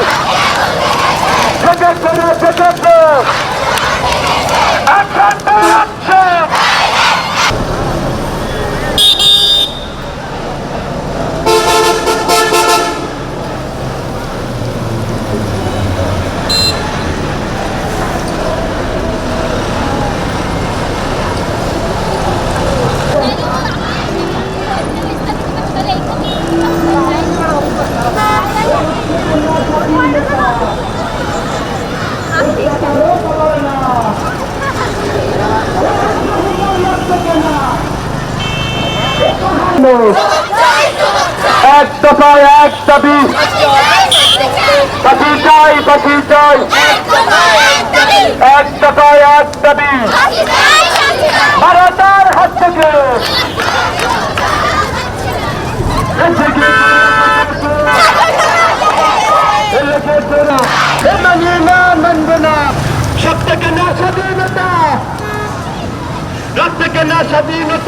Oh! এক দফা এক দাবি। পাখি চাই পাখি চাই। এক দফা এক দাবি। ভারতের না সব থেকে না স্বাধীনতা। রক্ত থেকে না স্বাধীনতা।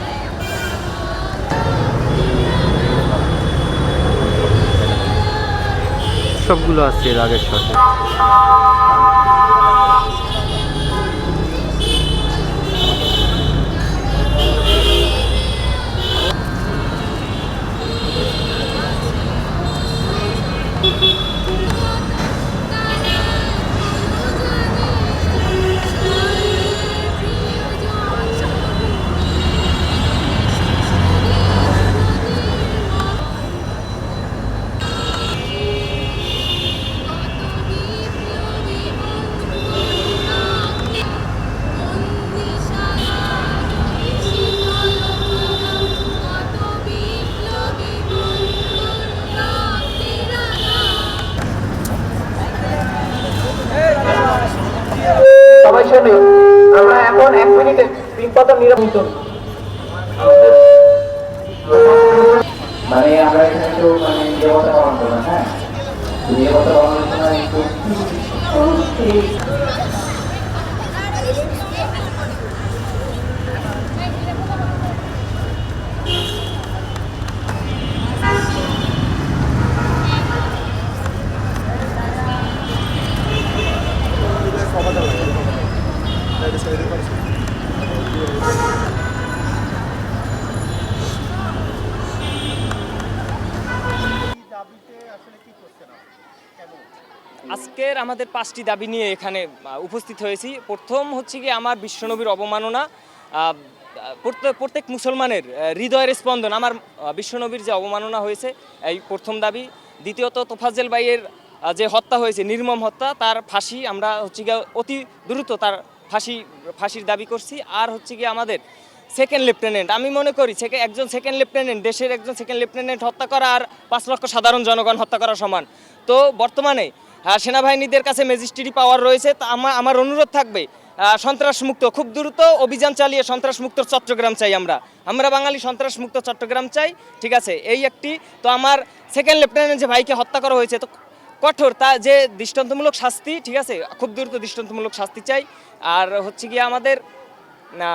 সবগুলো আছে এর আগের শটে সবাই শোনে, আমরা এখন এক মিনিটে তিন পাতা নিরাপদ মানে আমরা এখানে মানে নিরাপত্তা হ্যাঁ? নিরাপত্তা আজকের আমাদের পাঁচটি দাবি নিয়ে এখানে উপস্থিত হয়েছি। প্রথম হচ্ছে কি আমার বিশ্বনবীর অবমাননা। প্রত্যেক মুসলমানের হৃদয়ের স্পন্দন। আমার বিশ্বনবীর যে অবমাননা হয়েছে, এই প্রথম দাবি। দ্বিতীয়ত, তোফাজ্জেল বাইয়ের যে হত্যা হয়েছে, নির্মম হত্যা, তার ফাঁসি আমরা হচ্ছে গিয়ে অতি দ্রুত তার ফাঁসি, ফাঁসির দাবি করছি। আর হচ্ছে কি আমাদের সেকেন্ড লেফটেন্যান্ট আমি মনে করি একজন সেকেন্ড লেফটেন্যান্ট দেশের একজন সেকেন্ড লেফটেন্যান্ট হত্যা করা আর পাঁচ লক্ষ সাধারণ জনগণ হত্যা করা সমান। তো বর্তমানে সেনাবাহিনীদের কাছে ম্যাজিস্ট্রেটি পাওয়ার রয়েছে। তা আমার আমার অনুরোধ থাকবে সন্ত্রাসমুক্ত, খুব দ্রুত অভিযান চালিয়ে সন্ত্রাসমুক্ত চট্টগ্রাম চাই আমরা। আমরা বাঙালি, সন্ত্রাসমুক্ত চট্টগ্রাম চাই, ঠিক আছে? এই একটি, তো আমার সেকেন্ড লেফটেন্যান্ট যে ভাইকে হত্যা করা হয়েছে, তো কঠোর, তা যে দৃষ্টান্তমূলক শাস্তি, ঠিক আছে? খুব দ্রুত দৃষ্টান্তমূলক শাস্তি চাই। আর হচ্ছে গিয়ে আমাদের, না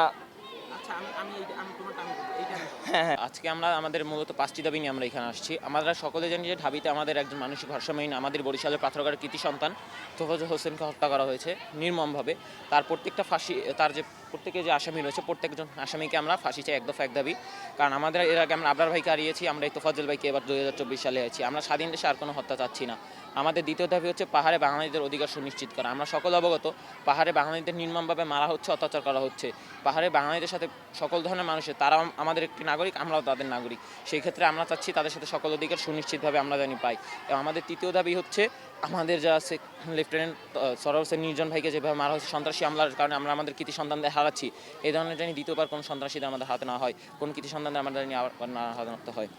হ্যাঁ আজকে আমরা আমাদের মূলত পাঁচটি দাবি নিয়ে আমরা এখানে আসছি। আমরা সকলে জানি যে ঢাবিতে আমাদের একজন মানসিক ভারসাম্যহীন আমাদের বরিশালের পাথরগার কৃতি সন্তান তোফাজ হোসেনকে হত্যা করা হয়েছে নির্মমভাবে। তার প্রত্যেকটা ফাঁসি, তার যে প্রত্যেকে যে আসামি রয়েছে, প্রত্যেকজন আসামিকে আমরা ফাঁসি চাই, এক দফা এক দাবি। কারণ আমাদের এর আগে আমরা আবরার ভাইকে হারিয়েছি, আমরা এই তোফাজ্জল ভাইকে এবার দুই হাজার চব্বিশ সালে আছি আমরা স্বাধীন দেশে আর কোনো হত্যা চাচ্ছি না। আমাদের দ্বিতীয় দাবি হচ্ছে পাহাড়ে বাঙালিদের অধিকার সুনিশ্চিত করা। আমরা সকল অবগত, পাহাড়ে বাঙালিদের নির্মমভাবে মারা হচ্ছে, অত্যাচার করা হচ্ছে। পাহাড়ে বাঙালিদের সাথে সকল ধরনের মানুষের, তারাও আমাদের একটি নাগরিক, আমরাও তাদের নাগরিক। সেই ক্ষেত্রে আমরা চাচ্ছি তাদের সাথে সকল অধিকার সুনিশ্চিতভাবে আমরা জানি পাই। এবং আমাদের তৃতীয় দাবি হচ্ছে, আমাদের যা আছে লেফটেন্যান্ট সরব হোসেন নির্জন ভাইকে যেভাবে মারা হচ্ছে সন্ত্রাসী হামলার কারণে আমরা আমাদের কৃতি সন্তানদের হারাচ্ছি। এই ধরনের জানি দ্বিতীয়বার কোনো সন্ত্রাসীদের আমাদের হাতে না হয়, কোন কিছু সন্তানদের আমাদের আবার না হয়।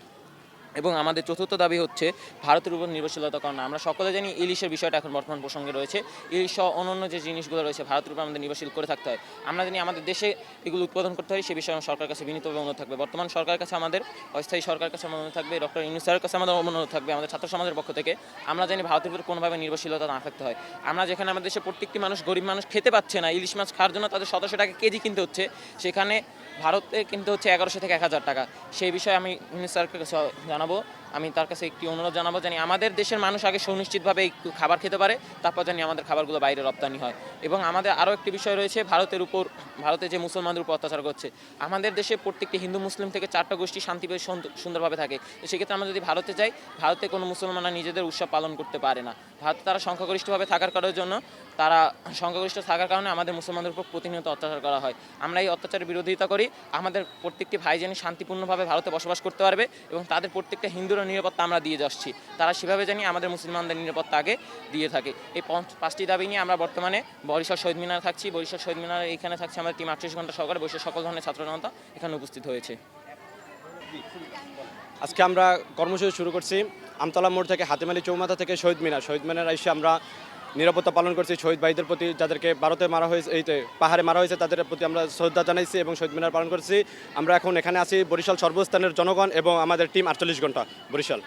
এবং আমাদের চতুর্থ দাবি হচ্ছে ভারতের উপর নির্ভরশীলতা কারণ আমরা সকলে জানি ইলিশের বিষয়টা এখন বর্তমান প্রসঙ্গে রয়েছে। ইলিশ সহ অন্যান্য যে জিনিসগুলো রয়েছে, ভারতের উপর আমাদের নির্ভরশীল করে থাকতে হয়। আমরা জানি আমাদের দেশে এগুলো উৎপাদন করতে হয়, সে বিষয়ে আমার সরকারের কাছে বিনীতভাবে অনুরোধ থাকবে। বর্তমান সরকারের কাছে আমাদের, অস্থায়ী সরকারের কাছে অনুরোধ থাকবে, ডক্টর ইউনুসারের কাছে আমাদের অনুরোধ থাকবে, আমাদের ছাত্র সমাজের পক্ষ থেকে। আমরা জানি ভারতের উপর কোনোভাবে নির্ভরশীলতা না থাকতে হয়। আমরা যেখানে আমাদের দেশে প্রত্যেকটি মানুষ গরিব মানুষ খেতে পাচ্ছে না, ইলিশ মাছ খাওয়ার জন্য তাদের সতেরোশো টাকা কেজি কিনতে হচ্ছে। সেখানে ভারতে কিনতে হচ্ছে এগারোশো থেকে এক হাজার টাকা। সেই বিষয়ে আমি ইউনুস স্যারকে কাছে জানাব আমি তার কাছে একটি অনুরোধ জানাব জানি আমাদের দেশের মানুষ আগে সুনিশ্চিতভাবে খাবার খেতে পারে, তারপর জানি আমাদের খাবারগুলো বাইরে রপ্তানি হয়। এবং আমাদের আরও একটি বিষয় রয়েছে, ভারতের উপর, ভারতে যে মুসলমানদের উপর অত্যাচার করছে, আমাদের দেশে প্রত্যেকটি হিন্দু মুসলিম থেকে চারটা গোষ্ঠী শান্তিভাবে সুন্দর- সুন্দরভাবে থাকে। সেক্ষেত্রে আমরা যদি ভারতে যাই, ভারতে কোনো মুসলমানরা নিজেদের উৎসব পালন করতে পারে না। ভারতে তারা সংখ্যাগরিষ্ঠভাবে থাকার করার জন্য তারা সংখ্যাগরিষ্ঠ থাকার কারণে আমাদের মুসলমানদের উপর প্রতিনিয়ত অত্যাচার করা হয়। আমরা এই অত্যাচারের বিরোধিতা করি, আমাদের প্রত্যেকটি ভাই যেন শান্তিপূর্ণভাবে ভারতে বসবাস করতে পারবে এবং তাদের প্রত্যেকটা হিন্দুর নিরাপত্তা আমরা দিয়ে যাচ্ছি। তারা সেভাবে জানি আমাদের মুসলমানদের নিরাপত্তা আগে দিয়ে থাকে। এই পাঁচটি দাবি নিয়ে আমরা বর্তমানে বরিশাল শহীদ মিনার থাকছি। বরিশাল শহীদ মিনার এখানে থাকছে আমাদের টিম আটচল্লিশ ঘণ্টা সহকারে। বরিশাল সকল ধরনের ছাত্র জনতা এখানে উপস্থিত হয়েছে। আজকে আমরা কর্মসূচি শুরু করছি। আমতলা মোড় থেকে হাতিমালি চৌমাথা থেকে শহীদ মিনার। শহীদ মিনার এসে আমরা নিরাপত্তা পালন করছি শহীদ ভাইদের প্রতি, যাদেরকে ভারতে মারা হয়েছে, এই পাহাড়ে মারা হয়েছে, তাদের প্রতি আমরা শ্রদ্ধা জানাইছি এবং শহীদ মিনার পালন করছি। আমরা এখন এখানে আছি বরিশাল সর্বস্থানের জনগণ এবং আমাদের টিম আটচল্লিশ ঘণ্টা। বরিশাল।